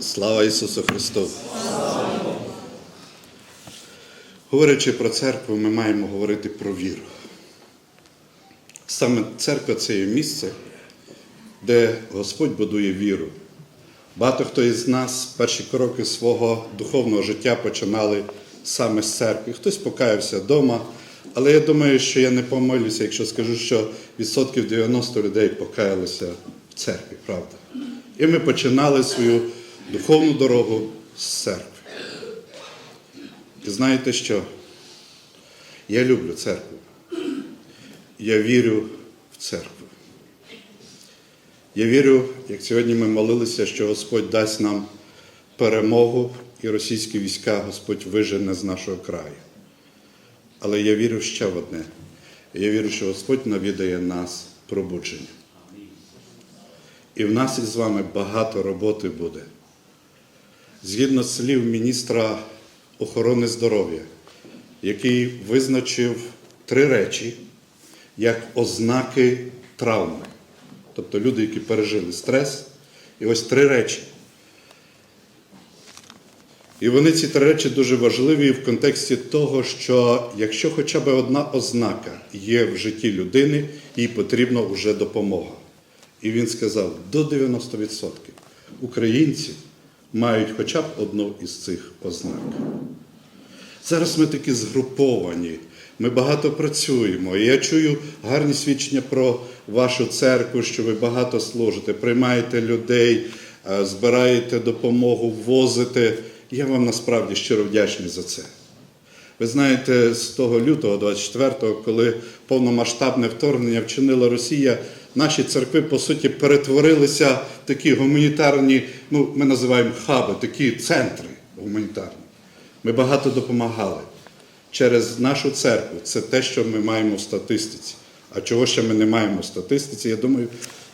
Слава Ісусу Христу! Говорячи про церкву, ми маємо говорити про віру. Саме церква це є місце, де Господь будує віру. Багато хто із нас перші кроки свого духовного життя починали саме з церкви. Хтось покаявся вдома, але я думаю, що я не помилюся, якщо скажу, що відсотків 90 людей покаялися в церкві, правда. І ми починали свою духовну дорогу з церкви. І знаєте що? Я люблю церкву. Я вірю в церкву. Я вірю, як сьогодні ми молилися, що Господь дасть нам перемогу і російські війська Господь вижене з нашого краю. Але я вірю ще в одне. Я вірю, що Господь навідає нас пробудження. І в нас із вами багато роботи буде. Згідно слів міністра охорони здоров'я, який визначив три речі як ознаки травми. Тобто люди, які пережили стрес, і ось три речі. І вони ці три речі дуже важливі в контексті того, що якщо хоча б одна ознака є в житті людини, їй потрібна вже допомога. І він сказав, до 90% українці мають хоча б одну із цих ознак. Зараз ми такі згруповані, ми багато працюємо. І я чую гарні свідчення про вашу церкву, що ви багато служите, приймаєте людей, е, збираєте допомогу, возите. Я вам насправді щиро вдячний за це. Ви знаєте, з того лютого, 24-го, коли повномасштабне вторгнення вчинила Росія, наші церкви, по суті, перетворилися такі гуманітарні, ну, ми називаємо хаби, такі центри гуманітарні. Ми багато допомагали через нашу церкву. Це те, що ми маємо в статистиці. А чого ще ми не маємо в статистиці? Я думаю,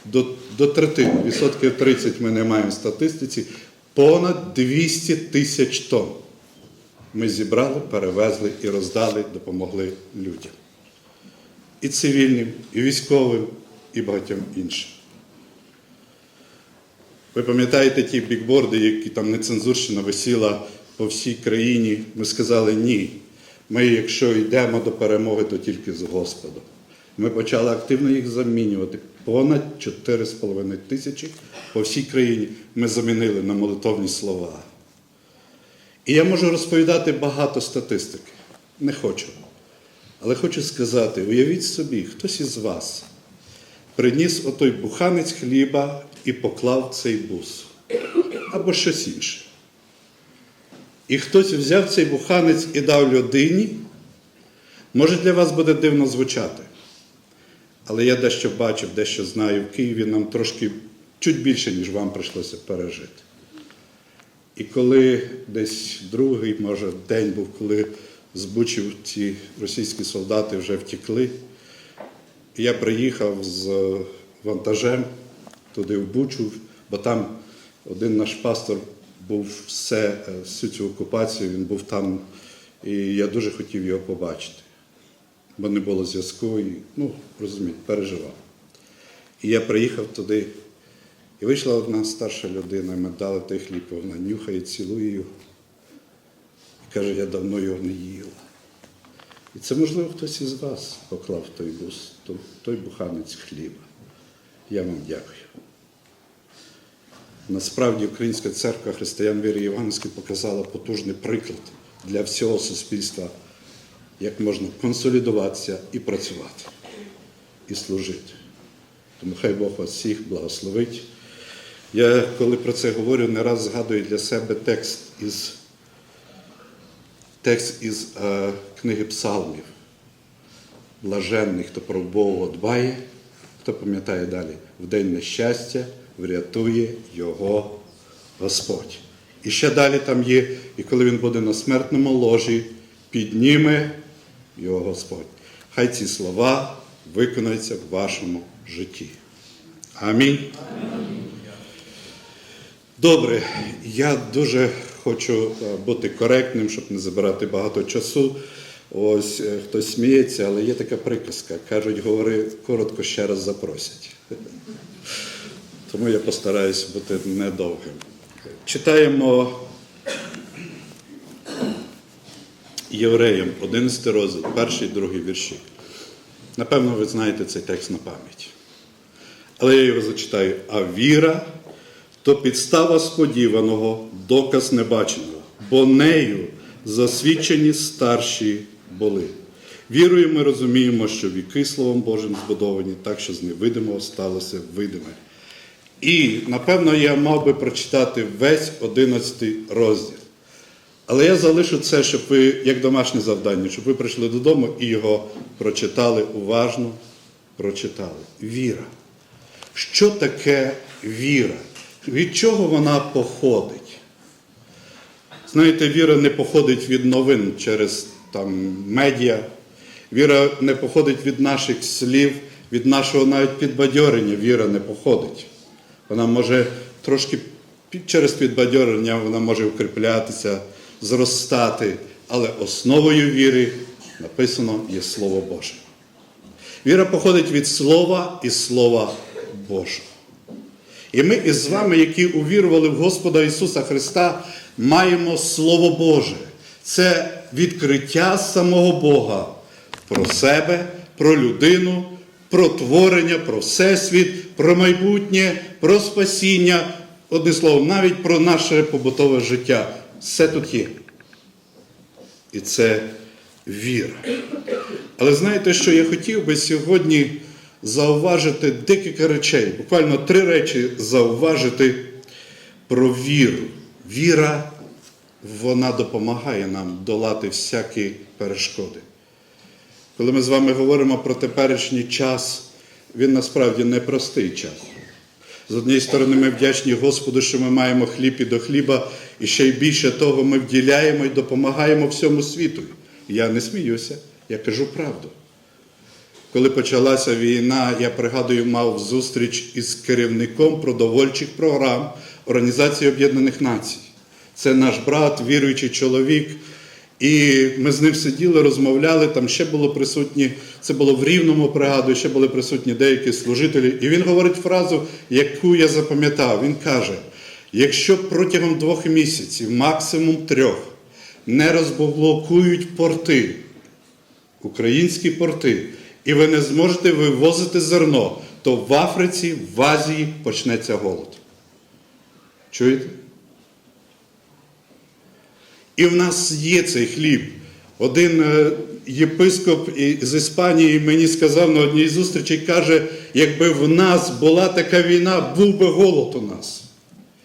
до, до третини, відсотків 30 ми не маємо в статистиці. Понад 200 тисяч тонн ми зібрали, перевезли і роздали, допомогли людям. І цивільним, і військовим, і багатьом іншим. Ви пам'ятаєте ті бікборди, які там нецензурщина висіла по всій країні? Ми сказали ні. Ми, якщо йдемо до перемоги, то тільки з Господом. Ми почали активно їх замінювати. Понад 4,5 тисячі по всій країні ми замінили на молитовні слова. І я можу розповідати багато статистики. Не хочу. Але хочу сказати: уявіть собі, хтось із вас приніс отой буханець хліба і поклав цей бус або щось інше. І хтось взяв цей буханець і дав людині, може для вас буде дивно звучати. Але я дещо бачив, дещо знаю в Києві нам трошки чуть більше, ніж вам прийшлося пережити. І коли десь другий, може, день був, коли з Бучів ці російські солдати вже втекли, я приїхав з вантажем туди в Бучу, бо там один наш пастор був все, всю цю окупацію, він був там, і я дуже хотів його побачити, бо не було зв'язку, і, ну, розумієте, переживав. І я приїхав туди, і вийшла одна старша людина, і ми дали той хліб, вона нюхає, цілує його. І каже, я давно його не їла. І це, можливо, хтось із вас поклав той бус, той буханець хліба. Я вам дякую. Насправді Українська церква християн віри Євангельської показала потужний приклад для всього суспільства, як можна консолідуватися і працювати, і служити. Тому хай Бог вас всіх благословить. Я, коли про це говорю, не раз згадую для себе текст із текст із е, книги Псалмів. Блаженний, хто про Бога дбає, хто пам'ятає далі, в день нещастя врятує його Господь. І ще далі там є, і коли він буде на смертному ложі, підніме його Господь. Хай ці слова виконаються в вашому житті. Амінь. Добре, я дуже хочу е, бути коректним, щоб не забирати багато часу. Ось е, хтось сміється, але є така приказка. Кажуть, говори коротко ще раз запросять. Тому я постараюсь бути недовгим. Читаємо Євреям 11 розділ, перший і другий вірші. Напевно, ви знаєте цей текст на пам'ять. Але я його зачитаю. А віра то підстава сподіваного, доказ небаченого, бо нею засвідчені старші були. Вірою ми розуміємо, що віки Словом Божим збудовані, так що з невидимого сталося видиме. І, напевно, я мав би прочитати весь 11 розділ. Але я залишу це, щоб ви, як домашнє завдання, щоб ви прийшли додому і його прочитали уважно, прочитали. Віра. Що таке віра? Від чого вона походить? Знаєте, віра не походить від новин через там, медіа. Віра не походить від наших слів, від нашого навіть підбадьорення. Віра не походить. Вона може трошки через підбадьорення вона може укріплятися, зростати, але основою віри написано є Слово Боже. Віра походить від Слова і Слова Божого. І ми із вами, які увірували в Господа Ісуса Христа, маємо Слово Боже. Це відкриття самого Бога про себе, про людину, про творення, про всесвіт, про майбутнє, про спасіння. Одне слово, навіть про наше побутове життя. Все тут є. І це віра. Але знаєте, що я хотів би сьогодні зауважити декілька речей, буквально три речі зауважити про віру. Віра, вона допомагає нам долати всякі перешкоди. Коли ми з вами говоримо про теперішній час, він насправді непростий час. З однієї сторони, ми вдячні Господу, що ми маємо хліб і до хліба, і ще й більше того, ми вділяємо і допомагаємо всьому світу. Я не сміюся, я кажу правду. Коли почалася війна, я пригадую, мав зустріч із керівником продовольчих програм Організації Об'єднаних Націй. Це наш брат, віруючий чоловік. І ми з ним сиділи, розмовляли. Там ще було присутні, це було в рівному пригадую, ще були присутні деякі служителі. І він говорить фразу, яку я запам'ятав. Він каже: якщо протягом двох місяців, максимум трьох, не розблокують порти, українські порти, і ви не зможете вивозити зерно, то в Африці, в Азії почнеться голод. Чуєте? І в нас є цей хліб. Один е, єпископ з Іспанії мені сказав на одній зустрічі, каже, якби в нас була така війна, був би голод у нас.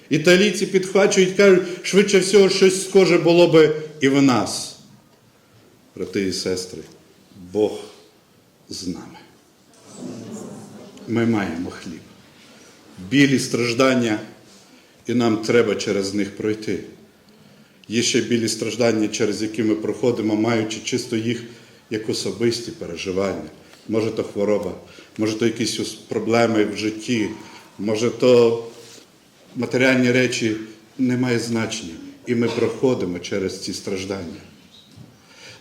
Італійці підхвачують, кажуть, швидше всього, щось схоже було би і в нас. Брати і сестри, Бог з нами. Ми маємо хліб. Білі страждання, і нам треба через них пройти. Є ще білі страждання, через які ми проходимо, маючи чисто їх як особисті переживання. Може то хвороба, може то якісь проблеми в житті, може то матеріальні речі не має значення. І ми проходимо через ці страждання.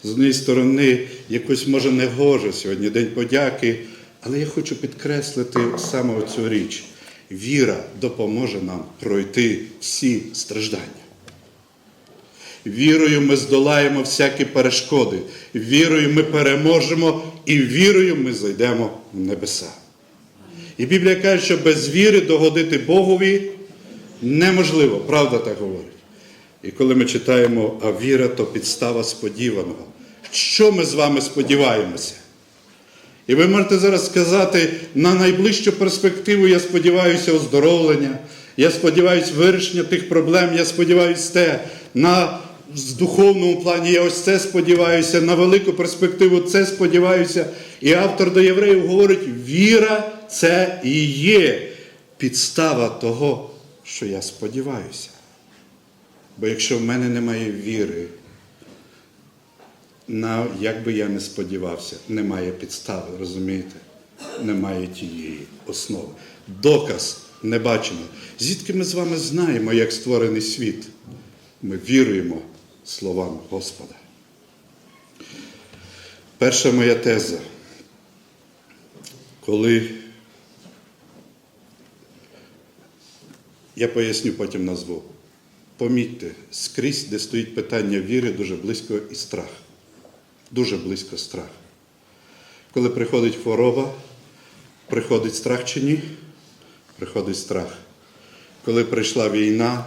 З однієї сторони, якось може не гоже сьогодні День подяки, але я хочу підкреслити саме цю річ. Віра допоможе нам пройти всі страждання. Вірою ми здолаємо всякі перешкоди, вірою ми переможемо і вірою ми зайдемо в небеса. І Біблія каже, що без віри догодити Богові неможливо, правда так говорить. І коли ми читаємо, а віра то підстава сподіваного. Що ми з вами сподіваємося? І ви можете зараз сказати, на найближчу перспективу я сподіваюся оздоровлення, я сподіваюся вирішення тих проблем, я сподіваюся те, на в духовному плані я ось це сподіваюся, на велику перспективу це сподіваюся. І автор до євреїв говорить: віра це і є підстава того, що я сподіваюся. Бо якщо в мене немає віри, на, як би я не сподівався, немає підстави, розумієте? Немає тієї основи. Доказ не бачимо. Звідки ми з вами знаємо, як створений світ? Ми віруємо словам Господа. Перша моя теза. Коли я поясню, потім назву. помітьте, скрізь, де стоїть питання віри, дуже близько і страх. Дуже близько страх. Коли приходить хвороба, приходить страх чи ні? Приходить страх. Коли прийшла війна,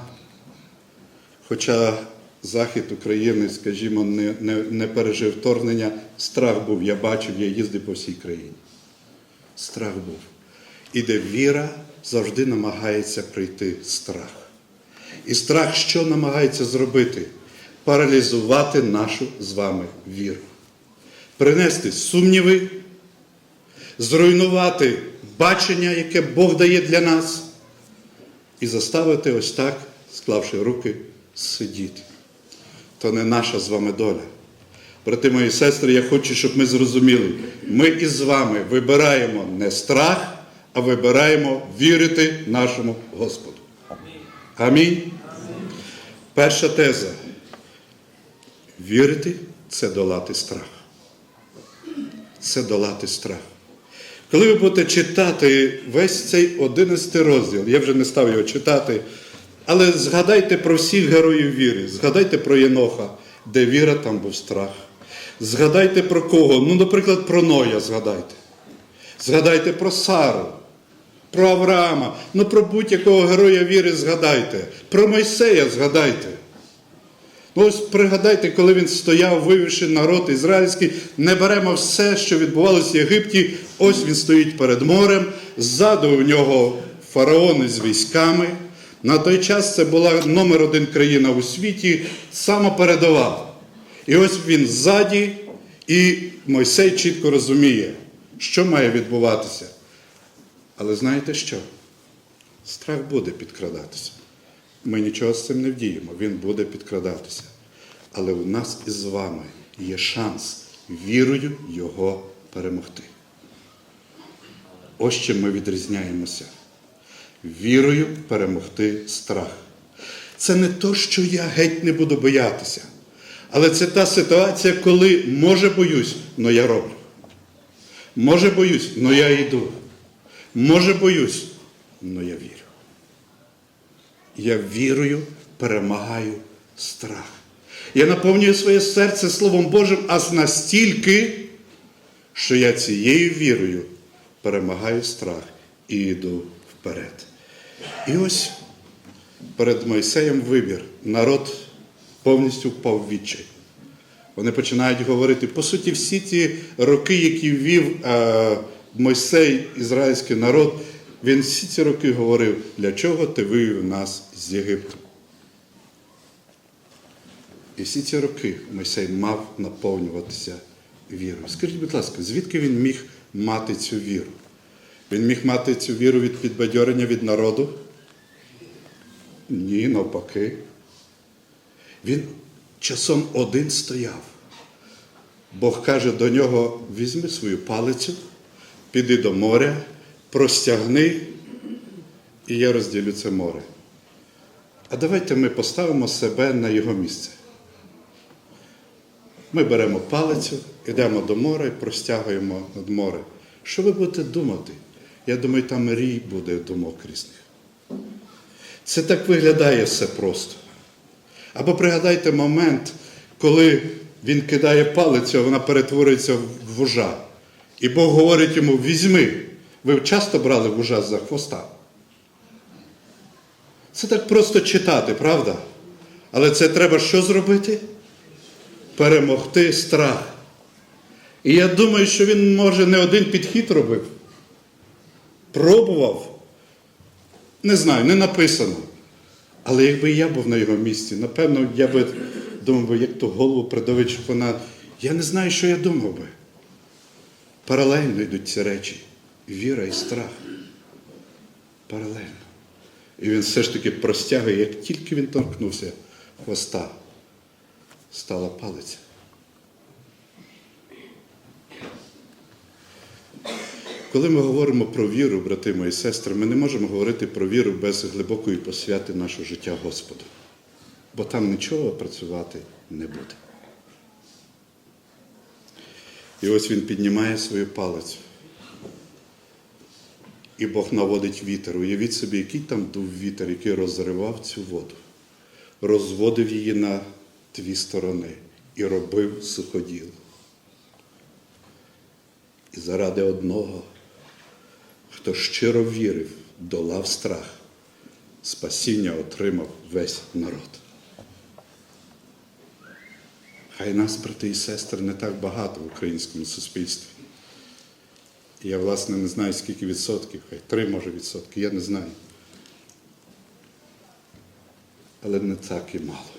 хоча Захід України, скажімо, не, не, не пережив вторгнення, страх був, я бачив, я їздив по всій країні. Страх був. І де віра завжди намагається прийти страх. І страх що намагається зробити? Паралізувати нашу з вами віру. Принести сумніви, зруйнувати бачення, яке Бог дає для нас, і заставити ось так, склавши руки, сидіти. То не наша з вами доля. Брати мої сестри, я хочу, щоб ми зрозуміли, ми із вами вибираємо не страх, а вибираємо вірити нашому Господу. Амінь. Перша теза. Вірити це долати страх. Це долати страх. Коли ви будете читати весь цей 11 розділ, я вже не став його читати, але згадайте про всіх героїв віри, згадайте про Єноха, де віра, там був страх. Згадайте про кого? Ну, наприклад, про Ноя згадайте. Згадайте про Сару, про Авраама, ну про будь-якого героя віри згадайте, про Мойсея згадайте. Ну ось пригадайте, коли він стояв, вивівши народ ізраїльський, не беремо все, що відбувалося в Єгипті. Ось він стоїть перед морем, ззаду у нього фараони з військами. На той час це була номер один країна у світі, сама. І ось він ззаді, і Мойсей чітко розуміє, що має відбуватися. Але знаєте що? Страх буде підкрадатися. Ми нічого з цим не вдіємо, він буде підкрадатися. Але у нас із вами є шанс вірою його перемогти. Ось чим ми відрізняємося. Вірою перемогти страх. Це не то, що я геть не буду боятися. Але це та ситуація, коли може боюсь, але я роблю. Може боюсь, але я йду. Може боюсь, але я вірю. Я вірою перемагаю страх. Я наповнюю своє серце Словом Божим аж настільки, що я цією вірою перемагаю страх і йду вперед. І ось перед Мойсеєм вибір. Народ повністю впав відчай. Вони починають говорити, по суті, всі ті роки, які ввів е, Мойсей, ізраїльський народ, він всі ці роки говорив, для чого ти вивів нас з Єгипту. І всі ці роки Мойсей мав наповнюватися вірою. Скажіть, будь ласка, звідки він міг мати цю віру? Він міг мати цю віру від підбадьорення від народу? Ні, навпаки. Він часом один стояв. Бог каже до нього: візьми свою палицю, піди до моря, простягни, і я розділю це море. А давайте ми поставимо себе на його місце. Ми беремо палицю, йдемо до моря і простягуємо над море. Що ви будете думати? Я думаю, там рій буде думок різних. Це так виглядає все просто. Або пригадайте момент, коли він кидає палицю, а вона перетворюється в вужа. І Бог говорить йому: візьми. Ви часто брали вужа за хвоста. Це так просто читати, правда? Але це треба що зробити? Перемогти страх. І я думаю, що він, може, не один підхід робив. Пробував. Не знаю, не написано. Але якби я був на його місці, напевно, я би думав, як ту голову придавити, щоб вона. Я не знаю, що я думав би. Паралельно йдуть ці речі. Віра і страх. Паралельно. І він все ж таки простягує, як тільки він торкнувся хвоста, стала палиця. Коли ми говоримо про віру, брати мої сестри, ми не можемо говорити про віру без глибокої посвяти нашого життя Господу. Бо там нічого працювати не буде. І ось він піднімає свою палицю. І Бог наводить вітер. Уявіть собі, який там дув вітер, який розривав цю воду. розводив її на дві сторони і робив суходіл. І заради одного, хто щиро вірив, долав страх, спасіння отримав весь народ. Хай нас, брати і сестри, не так багато в українському суспільстві. Я, власне, не знаю, скільки відсотків, хай три, може, відсотки, я не знаю. Але не так і мало.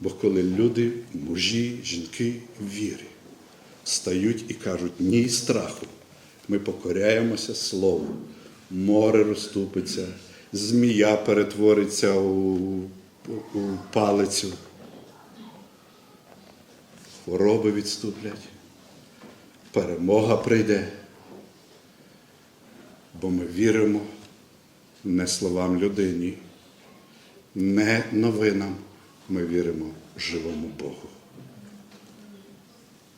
Бо коли люди, мужі, жінки в вірі стають і кажуть ні страху, ми покоряємося Слову, море розступиться, змія перетвориться у, у палицю, хвороби відступлять, перемога прийде, бо ми віримо не словам людині, не новинам, ми віримо живому Богу.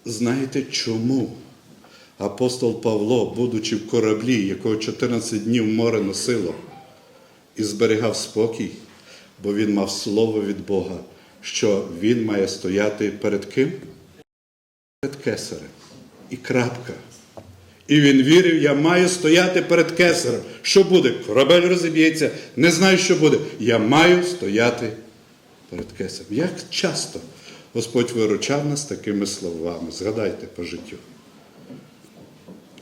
Знаєте чому апостол Павло, будучи в кораблі, якого 14 днів море носило, і зберігав спокій, бо він мав слово від Бога, що він має стояти перед ким? Перед кесарем. І крапка. І він вірив, я маю стояти перед кесарем. Що буде? Корабель розіб'ється, не знаю, що буде. Я маю стояти перед кесарем. Як часто Господь виручав нас такими словами. Згадайте по життю.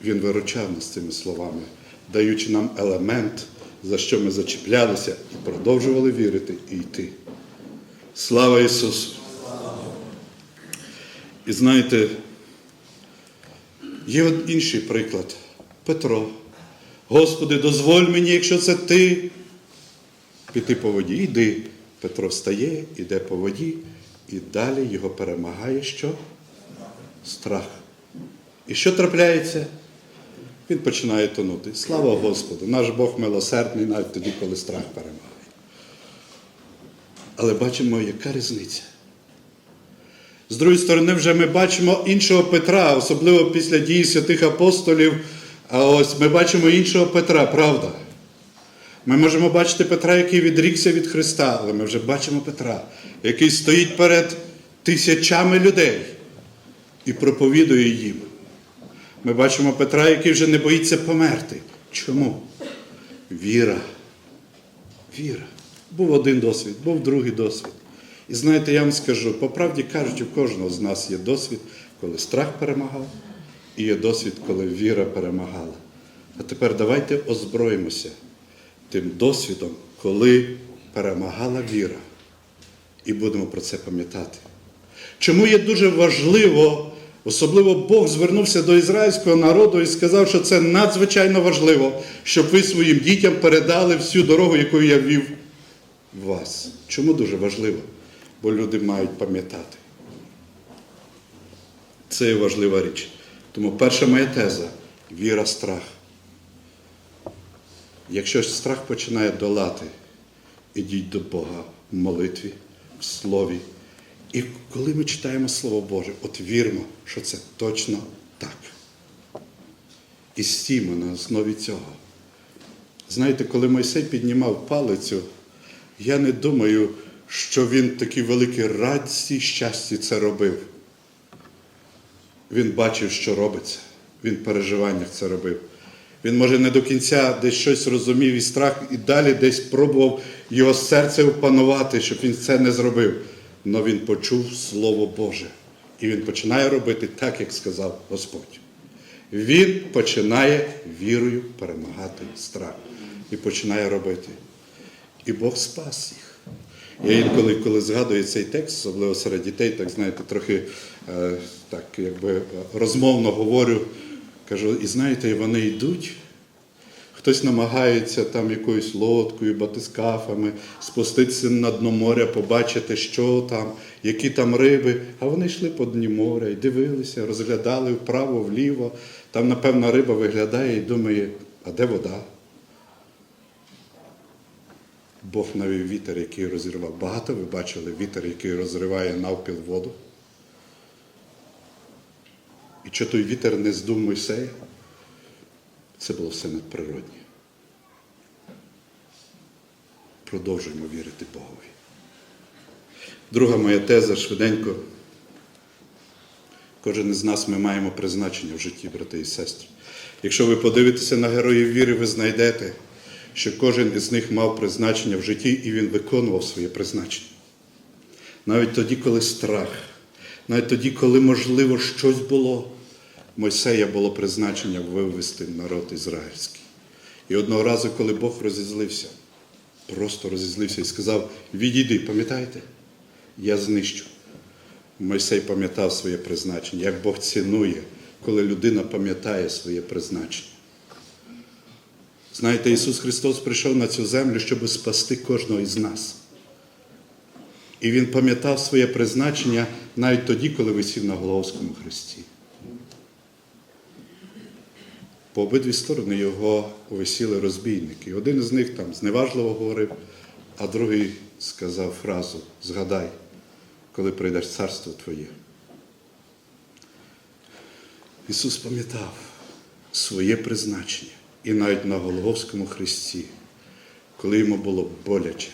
Він виручав нас цими словами, даючи нам елемент, за що ми зачіплялися і продовжували вірити і йти. Слава Ісусу! І знаєте, є інший приклад. Петро. Господи, дозволь мені, якщо це ти, піти по воді. Йди. Петро встає, іде по воді, і далі його перемагає що? Страх. І що трапляється? Він починає тонути. Слава Господу! Наш Бог милосердний навіть тоді, коли страх перемагає. Але бачимо, яка різниця. З другої сторони, вже ми бачимо іншого Петра, особливо після дії святих апостолів. А ось ми бачимо іншого Петра, правда. Ми можемо бачити Петра, який відрікся від Христа, але ми вже бачимо Петра, який стоїть перед тисячами людей і проповідує їм. Ми бачимо Петра, який вже не боїться померти. Чому? Віра. Віра. Був один досвід, був другий досвід. І знаєте, я вам скажу, по правді кажучи, у кожного з нас є досвід, коли страх перемагав, і є досвід, коли віра перемагала. А тепер давайте озброїмося тим досвідом, коли перемагала віра. І будемо про це пам'ятати. Чому є дуже важливо, особливо Бог звернувся до ізраїльського народу і сказав, що це надзвичайно важливо, щоб ви своїм дітям передали всю дорогу, яку я вів вас. Чому дуже важливо? Бо люди мають пам'ятати. Це важлива річ. Тому перша моя теза віра, страх. Якщо страх починає долати, ідіть до Бога в молитві, в слові. І коли ми читаємо Слово Боже, от віримо, що це точно так. І стіймо на основі цього. Знаєте, коли Мойсей піднімав палицю, я не думаю, що він такій великій радості і щасті це робив. Він бачив, що робиться. Він в переживаннях це робив. Він, може, не до кінця десь щось розумів і страх, і далі десь пробував його серце опанувати, щоб він це не зробив. Але він почув Слово Боже. І він починає робити так, як сказав Господь. Він починає вірою перемагати страх. І починає робити. І Бог спас їх. Я інколи, коли згадую цей текст, особливо серед дітей, так знаєте, трохи е, так якби розмовно говорю, кажу, і знаєте, вони йдуть. Хтось намагається там якоюсь лодкою, батискафами спуститися на дно моря, побачити, що там, які там риби. А вони йшли по дні моря і дивилися, розглядали вправо, вліво. Там, напевно, риба виглядає і думає, а де вода? Бог навів вітер, який розірвав. Багато ви бачили вітер, який розриває навпіл воду. І що той вітер не здув Мойсея? Це було все надприроднє. продовжуємо вірити Богові. Друга моя теза швиденько. Кожен із нас ми маємо призначення в житті, брати і сестри. Якщо ви подивитеся на героїв віри, ви знайдете, що кожен із них мав призначення в житті і він виконував своє призначення. Навіть тоді, коли страх, навіть тоді, коли, можливо, щось було, Мойсея було призначення вивести народ ізраїльський. І одного разу, коли Бог розізлився, просто розізлився і сказав: відійди, пам'ятаєте? Я знищу. Мойсей пам'ятав своє призначення, як Бог цінує, коли людина пам'ятає своє призначення. Знаєте, Ісус Христос прийшов на цю землю, щоб спасти кожного із нас. І Він пам'ятав своє призначення навіть тоді, коли висів на Головському хресті. По обидві сторони його висіли розбійники. Один із них там зневажливо говорив, а другий сказав фразу Згадай, коли прийдеш царство Твоє. Ісус пам'ятав своє призначення і навіть на Голговському хресті, коли йому було боляче,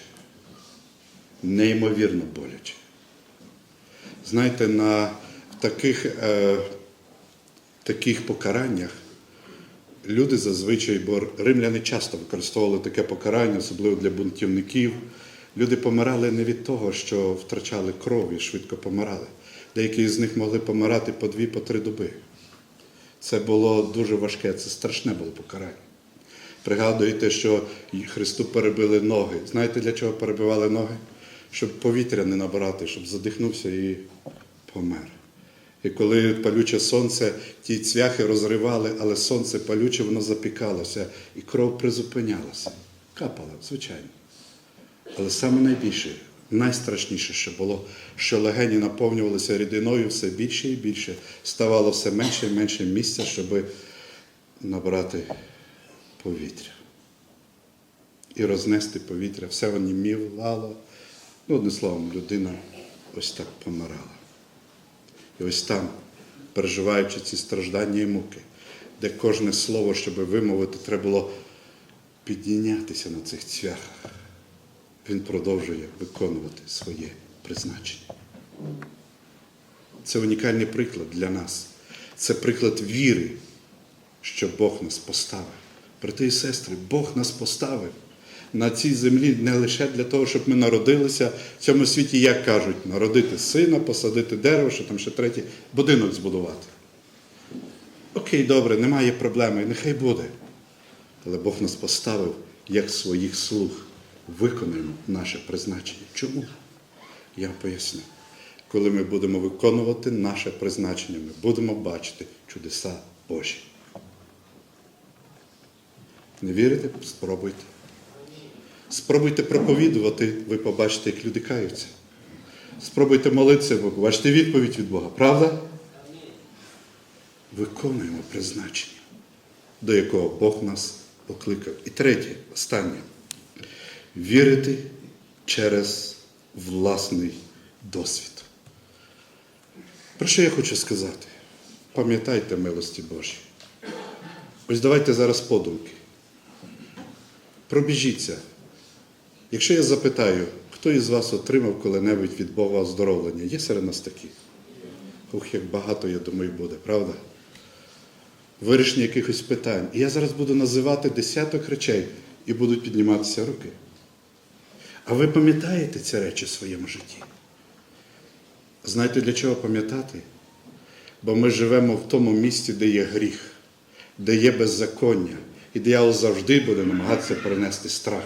неймовірно боляче. Знаєте, на таких, е, таких покараннях люди зазвичай, бо римляни часто використовували таке покарання, особливо для бунтівників. Люди помирали не від того, що втрачали кров і швидко помирали. Деякі з них могли помирати по дві, по три доби. Це було дуже важке, це страшне було покарання. Пригадуєте, що Христу перебили ноги. Знаєте, для чого перебивали ноги? Щоб повітря не набрати, щоб задихнувся і помер. І коли палюче сонце, ті цвяхи розривали, але сонце палюче, воно запікалося, і кров призупинялася. Капала, звичайно. Але саме найбільше, найстрашніше, що було, що легені наповнювалися рідиною все більше і більше, ставало все менше і менше місця, щоб набрати повітря. І рознести повітря, все онімілало. Ну, одним словом, людина ось так помирала. І ось там, переживаючи ці страждання і муки, де кожне слово, щоб вимовити, треба було підійнятися на цих цвяхах. Він продовжує виконувати своє призначення. Це унікальний приклад для нас. Це приклад віри, що Бог нас поставив. Брати і сестри, Бог нас поставив на цій землі не лише для того, щоб ми народилися в цьому світі, як кажуть, народити сина, посадити дерево, що там ще третє, будинок збудувати. Окей, добре, немає проблеми, нехай буде. Але Бог нас поставив як своїх слуг. Виконаємо наше призначення. Чому? Я поясню. Коли ми будемо виконувати наше призначення, ми будемо бачити чудеса Божі. Не вірите? Спробуйте. Спробуйте проповідувати, ви побачите, як люди каються. Спробуйте молитися, ви побачите відповідь від Бога. Правда? Виконуємо призначення, до якого Бог нас покликав. І третє, останнє. Вірити через власний досвід. Про що я хочу сказати? Пам'ятайте милості Божі. Ось давайте зараз подумки. Пробіжіться. Якщо я запитаю, хто із вас отримав коли-небудь від Бога оздоровлення, є серед нас такі? Ух, як багато, я думаю, буде, правда? Вирішення якихось питань. І я зараз буду називати десяток речей і будуть підніматися руки. А ви пам'ятаєте ці речі в своєму житті? Знаєте, для чого пам'ятати? Бо ми живемо в тому місці, де є гріх, де є беззаконня, і диявол завжди буде намагатися перенести страх.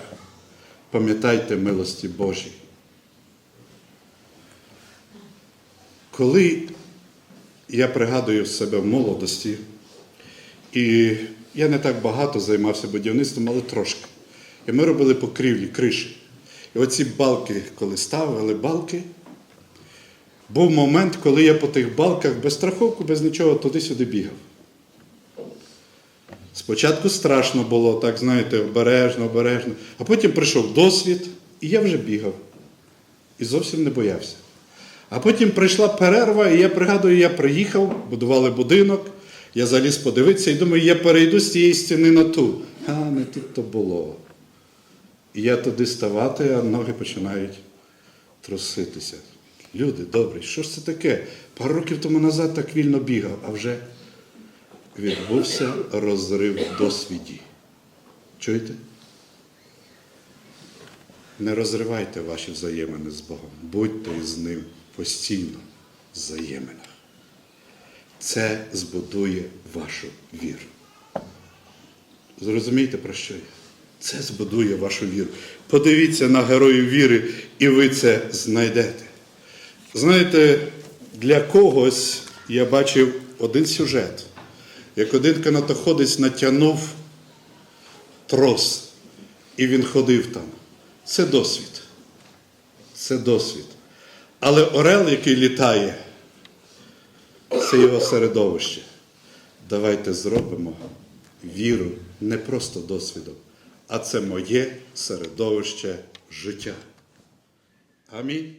Пам'ятайте милості Божі. Коли я пригадую себе в молодості, і я не так багато займався будівництвом, але трошки. І ми робили покрівлі, криші. І оці балки, коли ставили балки, був момент, коли я по тих балках без страховки, без нічого туди-сюди бігав. Спочатку страшно було, так знаєте, обережно, обережно. А потім прийшов досвід, і я вже бігав. І зовсім не боявся. А потім прийшла перерва, і я пригадую, я приїхав, будували будинок, я заліз подивитися і думаю, я перейду з цієї стіни на ту. А не тут то було. І я туди ставати, а ноги починають труситися. Люди добрі, що ж це таке? Пару років тому назад так вільно бігав, а вже відбувся розрив досвіді. Чуєте? Не розривайте ваші взаємини з Богом. Будьте із ним постійно в взаєминах. Це збудує вашу віру. Зрозумієте, про що я? Це збудує вашу віру. Подивіться на героїв віри, і ви це знайдете. Знаєте, для когось я бачив один сюжет, як один канатоходець натягнув трос, і він ходив там. Це досвід. Це досвід. Але орел, який літає, це його середовище. Давайте зробимо віру не просто досвідом, а це моє середовище життя. Амінь.